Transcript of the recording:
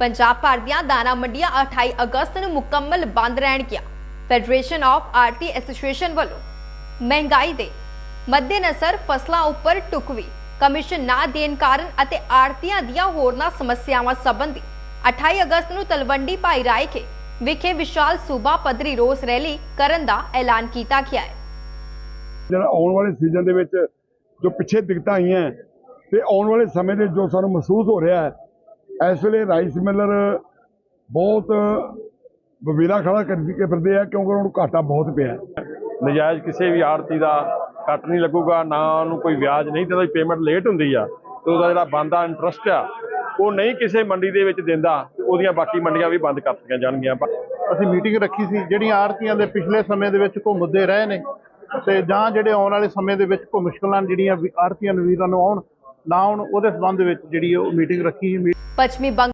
ਪੰਜਾਬ ਭਰ ਦੀਆਂ ਦਾਣਾ ਮੰਡੀਆਂ 28 ਅਗਸਤ ਨੂੰ ਮੁਕੰਮਲ ਬੰਦ ਰਹਿਣਗੀਆਂ। ਫੈਡਰੇਸ਼ਨ ਆਫ ਆਰਟੀ ਐਸੋਸੀਏਸ਼ਨ ਵੱਲੋਂ ਮਹਿੰਗਾਈ ਦੇ ਮੱਦੇਨਜ਼ਰ ਫਸਲਾਂ ਉੱਪਰ ਟੁਕਵੀ ਕਮਿਸ਼ਨ ਨਾ ਦੇਣ ਕਾਰਨ ਅਤੇ ਆੜਤੀਆਂ ਦੀਆਂ ਹੋਰਨਾਂ ਸਮੱਸਿਆਵਾਂ ਸੰਬੰਧੀ 28 ਅਗਸਤ ਨੂੰ ਤਲਵੰਡੀ ਭਾਈ ਰਾਏਕੇ ਵਿਖੇ ਵਿਸ਼ਾਲ ਸੂਬਾ ਪੱਧਰੀ ਰੋਸ ਰੈਲੀ ਕਰਨ ਦਾ ਐਲਾਨ ਕੀਤਾ ਗਿਆ ਹੈ। ਜਿਹੜਾ ਆਉਣ ਵਾਲੇ ਸੀਜ਼ਨ ਦੇ ਵਿੱਚ ਜੋ ਪਿੱਛੇ ਦਿੱਕਤਾਂ ਆਈਆਂ ਤੇ ਆਉਣ ਵਾਲੇ ਸਮੇਂ ਦੇ ਜੋ ਸਾਨੂੰ ਮਹਿਸੂਸ ਹੋ ਰਿਹਾ ਹੈ ਇਸ ਵੇਲੇ ਰਾਈਸ ਮਿਲਰ ਬਹੁਤ ਬਵੇਲਾ ਖੜਾ ਕਰ ਕੇ ਫਿਰਦੇ ਆ ਕਿਉਂਕਿ ਉਹਨਾਂ ਨੂੰ ਘਾਟਾ ਬਹੁਤ ਪਿਆ। ਨਜਾਇਜ਼ ਕਿਸੇ ਵੀ ਆੜਤੀ ਦਾ ਕੱਟ ਨਹੀਂ ਲੱਗੂਗਾ ਨਾ ਉਹਨੂੰ ਕੋਈ ਵਿਆਜ ਨਹੀਂ ਤੇ ਉਹਦੀ ਪੇਮੈਂਟ ਲੇਟ ਹੁੰਦੀ ਆ। ਤੇ ਉਹਦਾ ਜਿਹੜਾ ਬੰਦਾ ਇੰਟਰਸਟ ਆ ਉਹ ਨਹੀਂ ਕਿਸੇ ਮੰਡੀ ਦੇ ਵਿੱਚ ਦਿੰਦਾ ਤੇ ਉਹਦੀਆਂ ਬਾਕੀ ਮੰਡੀਆਂ ਵੀ ਬੰਦ ਕਰ ਦਿੱਤੀਆਂ ਜਾਣਗੀਆਂ। ਅਸੀਂ ਮੀਟਿੰਗ ਰੱਖੀ ਸੀ ਜਿਹੜੀਆਂ ਆੜਤੀਆਂ ਦੇ ਪਿਛਲੇ ਸਮੇਂ ਦੇ ਵਿੱਚ ਘੁੰਮਦੇ ਰਹੇ ਨੇ ਤੇ ਜਾਂ ਜਿਹੜੇ ਆਉਣ ਵਾਲੇ ਸਮੇਂ ਦੇ ਵਿੱਚ ਕੋਈ ਮੁਸ਼ਕਲਾਂ ਜਿਹੜੀਆਂ ਆੜਤੀਆਂ ਨੂੰ ਵੀਰਾਂ ਨੂੰ ਆਉਣ ਨਾ ਆਉਣ ਉਹਦੇ ਸੰਬੰਧ ਵਿੱਚ ਜਿਹੜੀ ਉਹ ਮੀਟਿੰਗ ਰੱਖੀ ਸੀ ਪੱਛਮੀ ਬੰਗ